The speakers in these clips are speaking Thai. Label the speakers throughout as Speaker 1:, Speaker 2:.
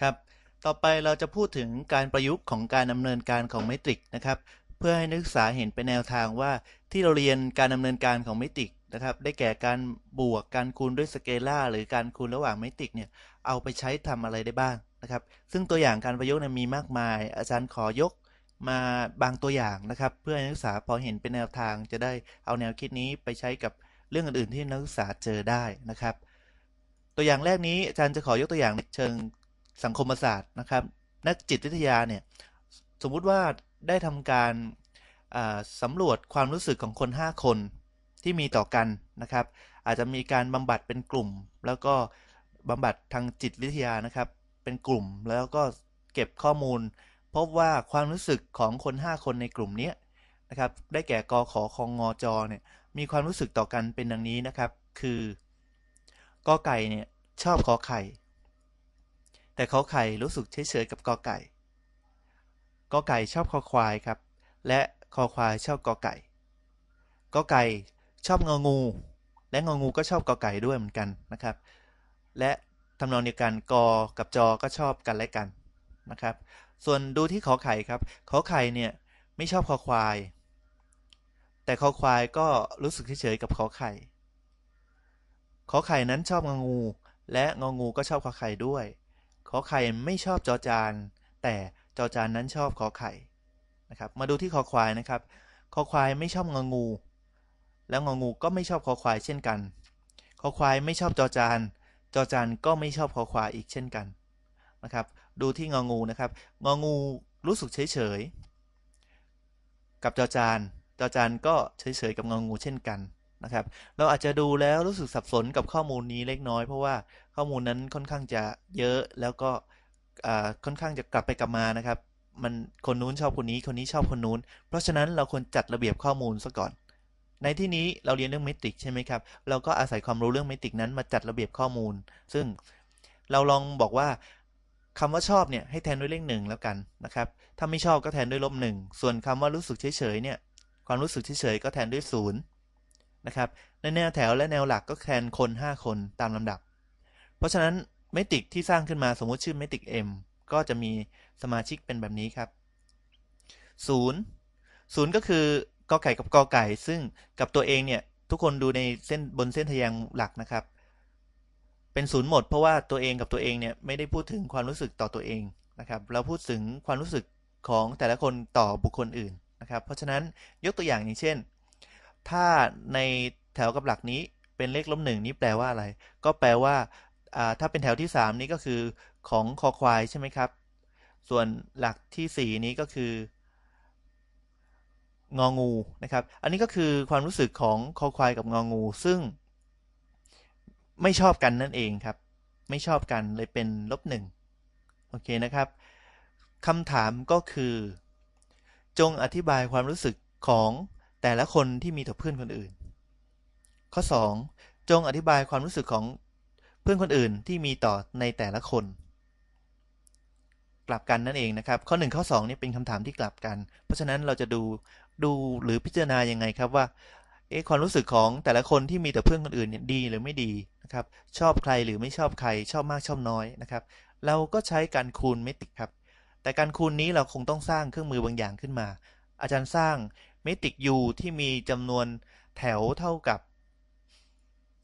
Speaker 1: ครับ ต่อไปเราจะพูดถึงการประยุกต์ของการดำเนินการของเมตริกนะครับ เพื่อให้นักศึกษาเห็นเป็นแนวทางว่าที่เราเรียนการดำเนินการของเมตริกนะครับ ได้แก่การบวกการคูณด้วยสเกลาหรือการคูณระหว่างเมตริกเนี่ยเอาไปใช้ทำอะไรได้บ้างนะครับ ซึ่งตัวอย่างการประยุกต์นี่ยมีมากมาย อาจารย์ขอยกมาบางตัวอย่างนะครับ เพื่อให้นักศึกษาพอเห็นเป็นแนวทางจะได้เอาแนวคิดนี้ไปใช้กับเรื่องอื่นๆที่นักศึกษาเจอได้นะครับ ตัวอย่างแรกนี้อาจารย์จะขอยกตัวอย่างในเชิง สังคมศาสตร์นะครับ นักจิตวิทยาเนี่ยสมมุติว่าได้ทำการสำรวจความรู้สึกของคน 5 คนที่มีต่อกันนะครับ อาจจะมีการบำบัดเป็นกลุ่ม แล้วก็บำบัดทางจิตวิทยานะครับ เป็นกลุ่มแล้วก็เก็บข้อมูล พบว่าความรู้สึกของคน 5 คนในกลุ่มนี้นะครับ ได้แก่กอขอคองงอจอเนี่ยมีความรู้สึกต่อกันเป็นดังนี้นะครับ คือกอไก่เนี่ยชอบขอไข่ แต่เขอไข่รู้สึกเฉยๆกับกอไก่กอไก่ชอบคอควายครับ และคอควายชอบกอไก่กอไก่ชอบงองู และงองูก็ชอบกอไก่ด้วยเหมือนกันนะครับ และทำนองเดียวกันกอกับจอก็ชอบกันและกันนะครับ ส่วนดูที่ขอไข่ครับ ขอไข่เนี่ยไม่ชอบคอควาย แต่คอควายก็รู้สึกเฉยๆกับขอไข่ ขอไข่นั้นชอบงองู และงองูก็ชอบขอไข่ด้วย อไข่ไม่ชอบจอจาน แต่จอจานนั้นชอบขอไข่นะครับ มาดูที่คอควายนะครับ คอควายไม่ชอบงองู แล้วงองูก็ไม่ชอบคอควายเช่นกัน คอควายไม่ชอบจอจาน จอจานก็ไม่ชอบคอควายอีกเช่นกันนะครับ ดูที่งองูนะครับ งองูรู้สึกเฉยเฉยกับจอจาน จอจานก็เฉยเฉยกับงองูเช่นกัน นะครับ เราอาจจะดูแล้วรู้สึกสับสนกับข้อมูลนี้เล็กน้อย เพราะว่าข้อมูลนั้นค่อนข้างจะเยอะแล้วก็ค่อนข้างจะกลับไปกลับมานะครับ มันคนนู้นชอบคนนี้คนนี้ชอบคนนู้น เพราะฉะนั้นเราควรจัดระเบียบข้อมูลซะก่อน ในที่นี้เราเรียนเรื่องเมตริกใช่ไหมครับ เราก็อาศัยความรู้เรื่องเมตริกนั้นมาจัดระเบียบข้อมูล ซึ่งเราลองบอกว่าคำว่าชอบเนี่ยให้แทนด้วยเลขหนึ่งแล้วกันนะครับ ถ้าไม่ชอบก็แทนด้วยลบหนึ่งส่วนคำว่ารู้สึกเฉยๆเนี่ยความรู้สึกเฉยๆก็แทนด้วยศูนย์ นะครับ ในแนวแถวและแนวหลักก็แทนคน 5 คนตามลำดับ เพราะฉะนั้นเมติกที่สร้างขึ้นมาสมมติชื่อเมติก M ก็จะมีสมาชิกเป็นแบบนี้ครับ 0 0 ก็คือกอไก่กับกอไก่ ซึ่งกับตัวเองเนี่ย ทุกคนดูในเส้นบนเส้นทะยงหลักนะครับ เป็นศูนย์หมดเพราะว่าตัวเองกับตัวเองเนี่ยไม่ได้พูดถึงความรู้สึกต่อตัวเองนะครับ เราพูดถึงความรู้สึกของแต่ละคนต่อบุคคลอื่นนะครับ เพราะฉะนั้นยกตัวอย่างอย่างเช่น ถ้าในแถวกับหลักนี้เป็นเลขลบหนึ่งนี้แปลว่าอะไร ก็แปลว่าถ้าเป็นแถวที่ 3 นี้ก็คือของคอควายใช่ไหมครับ ส่วนหลักที่ 4 นี้ก็คืององูนะครับ อันนี้ก็คือความรู้สึกของคอควายกับงองู ซึ่ง ไม่ชอบกันนั่นเองครับ ไม่ชอบกันเลยเป็นลบหนึ่งโอเคนะครับคำถามก็คือ จงอธิบายความรู้สึกของ แต่ละคนที่มีต่อเพื่อนคนอื่น ข้อ 2 จงอธิบายความรู้สึกของเพื่อนคนอื่นที่มีต่อในแต่ละคน กลับกันนั่นเองนะครับ ข้อ 1 ข้อ2นี่เป็นคำถามที่กลับกัน เพราะฉะนั้นเราจะดูดูหรือพิจารณายังไงครับว่าเอ๊ะความรู้สึกของแต่ละคนที่มีต่อเพื่อนคนอื่นเนี่ยดีหรือไม่ดีนะครับชอบใครหรือไม่ชอบใครชอบมากชอบน้อยนะครับ เราก็ใช้การคูณเมตริกครับ แต่การคูณนี้เราคงต้องสร้างเครื่องมือบางอย่างขึ้นมา อาจารย์สร้าง เมตริก u ที่มีจำนวนแถวเท่ากับ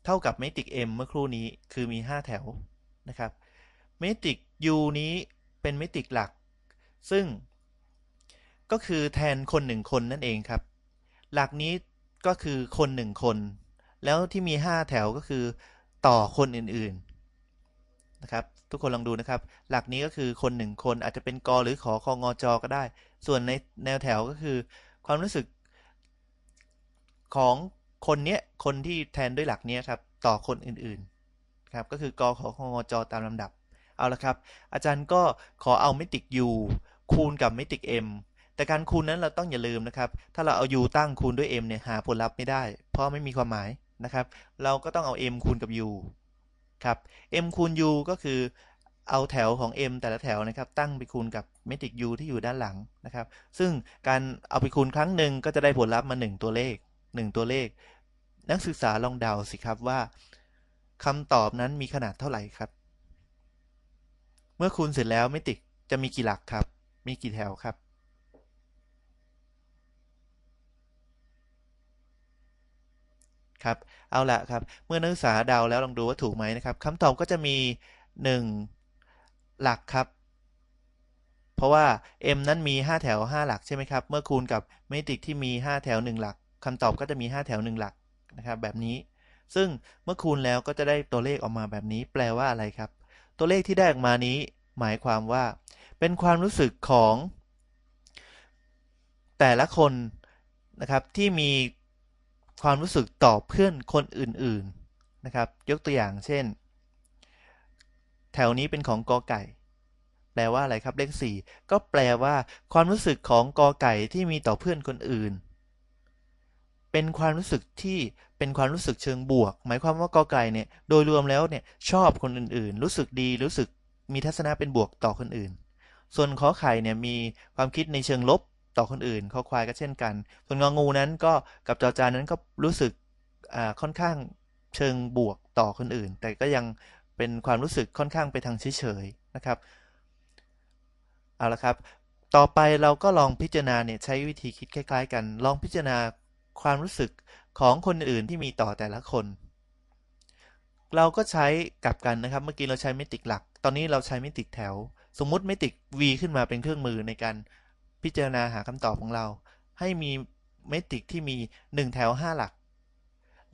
Speaker 1: เท่ากับเมตริก m เมื่อครู่นี้คือมี 5 แถวนะครับเมตริก u นี้เป็นเมตริกหลัก ซึ่งก็คือแทนคนหนึ่งคนนั่นเองครับ หลักนี้ก็คือคนหนึ่งคน แล้วที่มี 5 แถวก็คือต่อคนอื่นๆนะครับ ทุกคนลองดูนะครับ หลักนี้ก็คือคนหนึ่งคนอาจจะเป็นกอหรือขอคองอจอก็ได้ ส่วนในแนวแถวก็คือ ความรู้สึก ของคนเนี้ยคนที่แทนด้วยหลักเนี้ยครับต่อคนอื่นๆครับก็คือกอขอองจตามลำดับเอาละครับ อาจารย์ก็ขอเอาเมตริก u คูณกับเมตริก m แต่การคูณนั้นเราต้องอย่าลืมนะครับ ถ้าเราเอา u ตั้งคูณด้วย m เนี่ยหาผลลัพธ์ไม่ได้ เพราะไม่มีความหมายนะครับ เราก็ต้องเอา m คูณกับ u ครับ m คูณ u ก็คือเอาแถวของ m แต่ละแถวนะครับ ตั้งไปคูณกับเมตริก u ที่อยู่ด้านหลังนะครับ ซึ่งการเอาไปคูณครั้งหนึ่งก็จะได้ผลลัพธ์มา 1 ตัวเลข 1 ตัวเลข นักศึกษาลองเดาสิครับว่าคำตอบนั้นมีขนาดเท่าไหร่ครับ เมื่อคูณเสร็จแล้วไม่ติดจะมีกี่หลักครับ มีกี่แถวครับ ครับ เอาละครับ เมื่อนักศึกษาเดาแล้วลองดูว่าถูกไหมนะครับคำตอบก็จะมี 1 หลักครับ เพราะว่า m นั้นมี 5 แถว 5 หลักใช่ไหมครับ เมื่อคูณกับเมตริกที่มี 5 แถว 1 หลัก คำตอบก็จะมี 5 แถว 1 หลักนะครับแบบนี้ ซึ่งเมื่อคูณแล้วก็จะได้ตัวเลขออกมาแบบนี้ แปลว่าอะไรครับ ตัวเลขที่ได้ออกมานี้ หมายความว่า เป็นความรู้สึกของ แต่ละคนนะครับที่มีความรู้สึกต่อเพื่อนคนอื่นๆนะครับ ยกตัวอย่างเช่น แถวนี้เป็นของกอไก่ แปลว่าอะไรครับเลข 4 ก็แปลว่า ความรู้สึกของกอไก่ที่มีต่อเพื่อนคนอื่น เป็นความรู้สึกที่เป็นความรู้สึกเชิงบวก หมายความว่ากอไก่เนี่ยโดยรวมแล้วเนี่ยชอบคนอื่นๆ รู้สึกดีรู้สึกมีทัศนะเป็นบวกต่อคนอื่น ส่วนขอไข่เนี่ยมีความคิดในเชิงลบต่อคนอื่นข้อควายก็เช่นกัน ส่วนงองูนั้นก็กับจอจานนั้นก็รู้สึกค่อนข้างเชิงบวกต่อคนอื่น แต่ก็ยังเป็นความรู้สึกค่อนข้างไปทางเฉยๆนะครับเอาละครับ ต่อไปเราก็ลองพิจารณาเนี่ยใช้วิธีคิดคล้าย ๆ กัน ลองพิจารณา ความรู้สึกของคนอื่นที่มีต่อแต่ละคน เราก็ใช้กลับกันนะครับ เมื่อกี้เราใช้เมติกหลัก ตอนนี้เราใช้เมติกแถว สมมุติเมติก v ขึ้นมาเป็นเครื่องมือในการพิจารณาหาคำตอบของเรา ให้มีเมตริกที่มี 1 แถว 5 หลัก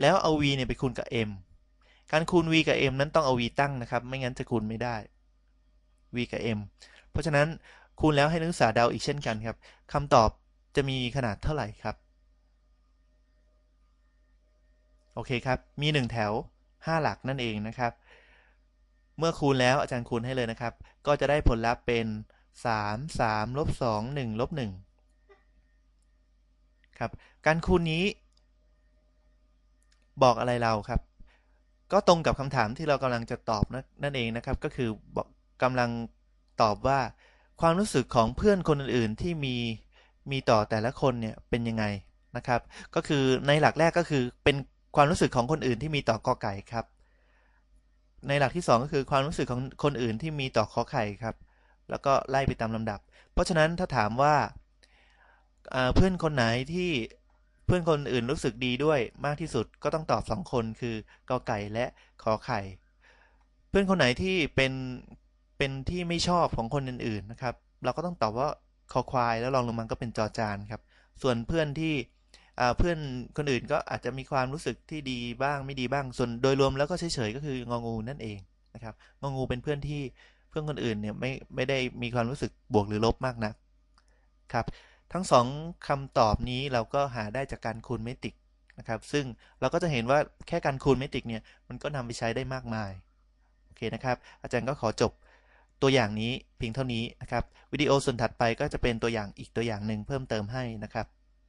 Speaker 1: แล้วเอา v เนี่ยไปคูณกับ m การคูณ v กับ m นั้นต้องเอา v ตั้งนะครับ ไม่งั้นจะคูณไม่ได้ v กับ m เพราะฉะนั้นคูณแล้วให้นักศึกษาเดาอีกเช่นกันครับคำตอบจะมีขนาดเท่าไหร่ครับ โอเคครับ มี 1 แถว 5 หลักนั่นเองนะครับ เมื่อคูณแล้วอาจารย์คูณให้เลยนะครับ ก็จะได้ผลลัพธ์เป็นสามสามลบสองหนึ่งลบหนึ่งครับ การคูณนี้ บอกอะไรเราครับ ก็ตรงกับคำถามที่เรากำลังจะตอบนั่นเองนะครับ ก็คือบอกกำลังตอบว่า ความรู้สึกของเพื่อนคนอื่นๆที่มีมีต่อแต่ละคนเนี่ยเป็นยังไงนะครับ ก็คือในหลักแรกก็คือเป็น ความรู้สึกของคนอื่นที่มีต่อกอไก่ครับ ในหลักที่ 2 ก็คือความรู้สึกของคนอื่นที่มีต่อขอไข่ครับ แล้วก็ไล่ไปตามลำดับ เพราะฉะนั้นถ้าถามว่าเพื่อนคนไหนที่เพื่อนคนอื่นรู้สึกดีด้วยมากที่สุดก็ต้องตอบสองคนคือกอไก่และขอไข่ เพื่อนคนไหนที่เป็นเป็นที่ไม่ชอบของคนอื่นๆนะครับ เราก็ต้องตอบว่าคอควายแล้วลองลงมาก็เป็นจอจานครับ ส่วนเพื่อนที่ เพื่อนคนอื่นก็อาจจะมีความรู้สึกที่ดีบ้างไม่ดีบ้าง ส่วนโดยรวมแล้วก็เฉยๆก็คืององูนั่นเองนะครับงองูเป็นเพื่อนที่เพื่อนคนอื่นเนี่ยไม่ไม่ได้มีความรู้สึกบวกหรือลบมากนักครับทั้งสองคำตอบนี้เราก็หาได้จากการคูณเมตริกนะครับ ซึ่งเราก็จะเห็นว่าแค่การคูณเมตริกเนี่ยมันก็นำไปใช้ได้มากมายโอเคนะครับ อาจารย์ก็ขอจบตัวอย่างนี้เพียงเท่านี้นะครับวิดีโอส่วนถัดไปก็จะเป็นตัวอย่างอีกตัวอย่างหนึ่งเพิ่มเติมให้นะครับ